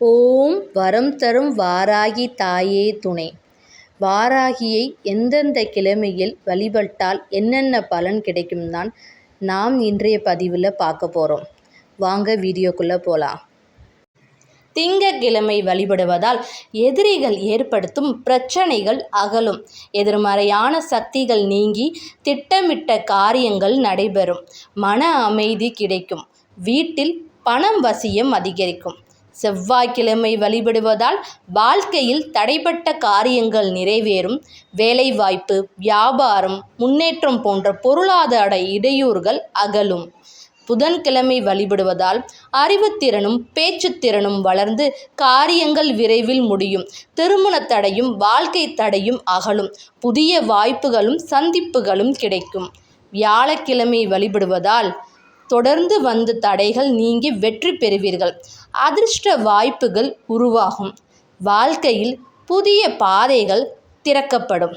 ஓம் வரம் தரும் வாராகி தாயே துணை. வாராகியை எந்தெந்த கிழமையில் வழிபட்டால் என்னென்ன பலன் கிடைக்கும் தான் நாம் இன்றைய பதிவில் பார்க்க போகிறோம் வாங்க வீடியோக்குள்ளே போகலாம் திங்கக்கிழமை வழிபடுவதால் எதிரிகள் ஏற்படுத்தும் பிரச்சனைகள் அகலும். எதிர்மறையான சக்திகள் நீங்கி திட்டமிட்ட காரியங்கள் நடைபெறும். மன அமைதி கிடைக்கும். வீட்டில் பணம் வசியம் அதிகரிக்கும். செவ்வாய்க்கிழமை வழிபடுவதால் வாழ்க்கையில் தடைப்பட்ட காரியங்கள் நிறைவேறும். வேலைவாய்ப்பு வியாபாரம் முன்னேற்றம் போன்ற பொருளாதார இடையூறுகள் அகலும். புதன்கிழமை வழிபடுவதால் அறிவுத்திறனும் பேச்சுத்திறனும் வளர்ந்து காரியங்கள் விரைவில் முடியும். திருமண தடையும் வாழ்க்கை தடையும் அகலும். புதிய வாய்ப்புகளும் சந்திப்புகளும் கிடைக்கும். வியாழக்கிழமை வழிபடுவதால் தொடர்ந்து வந்த தடைகள் நீங்கி வெற்றி பெறுவீர்கள். அதிர்ஷ்ட வாய்ப்புகள் உருவாகும். வாழ்க்கையில் புதிய பாதைகள் திறக்கப்படும்.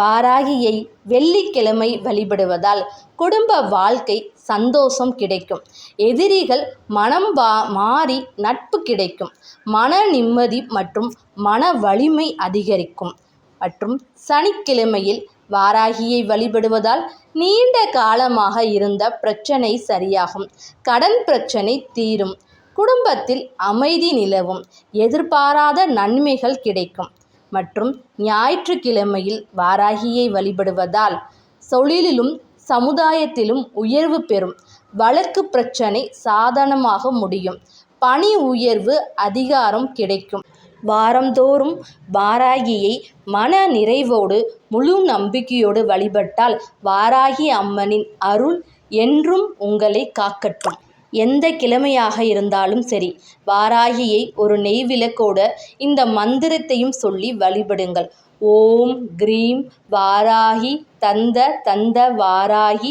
வாராகியை வெள்ளிக்கிழமை வழிபடுவதால் குடும்ப வாழ்க்கை சந்தோஷம் கிடைக்கும். எதிரிகள் மனம் வா மாறி நட்பு கிடைக்கும். மன நிம்மதி மற்றும் மன வலிமை அதிகரிக்கும். மற்றும் சனிக்கிழமையில் வாராகியை வழிபடுவதால் நீண்ட காலமாக இருந்த பிரச்சனை சரியாகும். கடன் பிரச்சனை தீரும். குடும்பத்தில் அமைதி நிலவும். எதிர்பாராத நன்மைகள் கிடைக்கும். மற்றும் ஞாயிற்றுக்கிழமையில் வாராகியை வழிபடுவதால் தொழிலிலும் சமுதாயத்திலும் உயர்வு பெறும். வழக்கு பிரச்சனை சாதனமாக முடியும். பணி உயர்வு அதிகாரம் கிடைக்கும். வாரந்தோறும் வாராகியை மன நிறைவோடு முழு நம்பிக்கையோடு வழிபட்டால் வாராகி அம்மனின் அருள் என்றும் உங்களை காக்கட்டும். எந்த கிழமையாக இருந்தாலும் சரி வாராகியை ஒரு நெய் விளக்கோட இந்த மந்திரத்தையும் சொல்லி வழிபடுங்கள். ஓம் க்ரீம் வாராகி தந்த தந்த வாராகி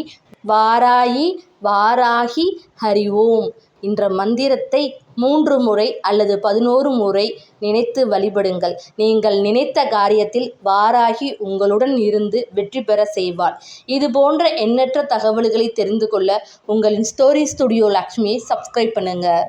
வாராயி வாராகி ஹரி ஓம் என்ற மந்திரத்தை மூன்று முறை அல்லது பதினோரு முறை நினைத்து வழிபடுங்கள். நீங்கள் நினைத்த காரியத்தில் வாராகி உங்களுடன் இருந்து வெற்றி பெற செய்வாள். இது போன்ற எண்ணற்ற தகவல்களை தெரிந்து கொள்ள உங்களின் ஸ்டோரி ஸ்டுடியோ லக்ஷ்மியை சப்ஸ்கிரைப் பண்ணுங்கள்